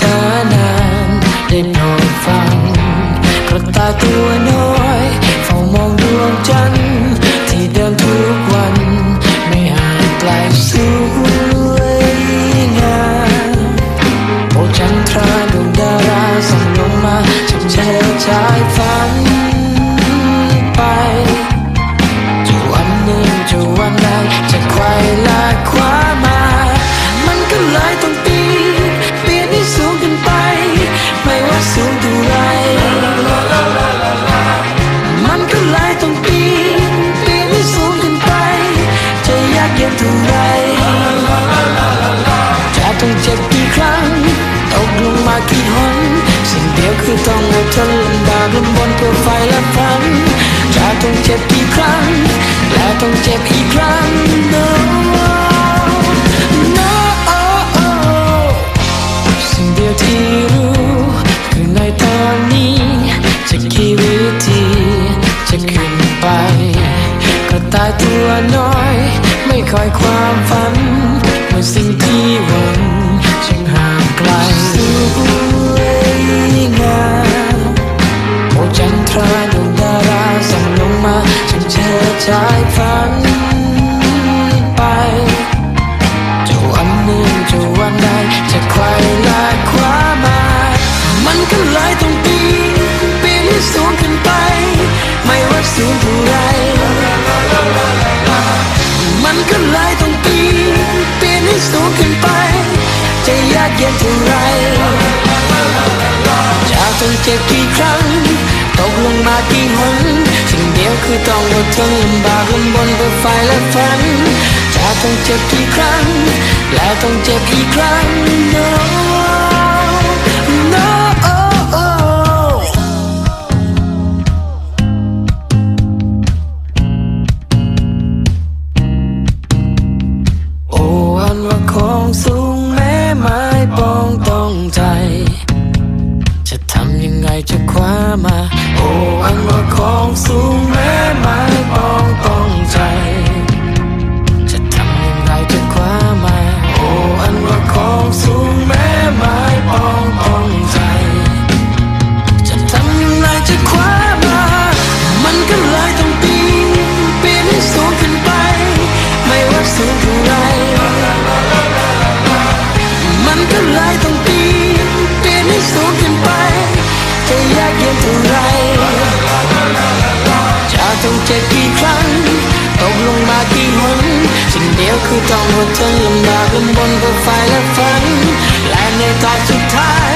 ช้านานได้โปรดฟังกระต่ายตัวน้อยเฝ้ามองดวงจันทร์ที่เดิมทุกากเย็นเท่าไรจะต้องเจ็บกี่ครั้งตกลงมากี่หนสิ่งเดียวคือต้องอดทนลำบากลำบนเพื่อไฟและฝันจะต้องเจ็บกี่ครั้งและต้องเจ็บอีกครั้ง คอยความฝันเมื่อสิ่งที่ว่า เย็นเท่าไรจะต้องเจ็บกี่ครั้ง ตกลงมากี่หนสิ่งเดียวคือต้องอดทนลำบากลำบนเพื่อไฟและฝันจะต้องเจ็บกี่ครั้ง และต้องเจ็บอีกครั้งเนาะ จะทำยังไงจะคว้ามา โอ้อันว่าของสูงแม้ไม้ปอ ยากเย็นเท่าไรจะต้องเจ็บกี่ครั้งตกลงมากี่หนสิ่งเดียวคือต้องอดทนลำบากลำบนเพื่อไฟและฝัน และในตอนสุดท้าย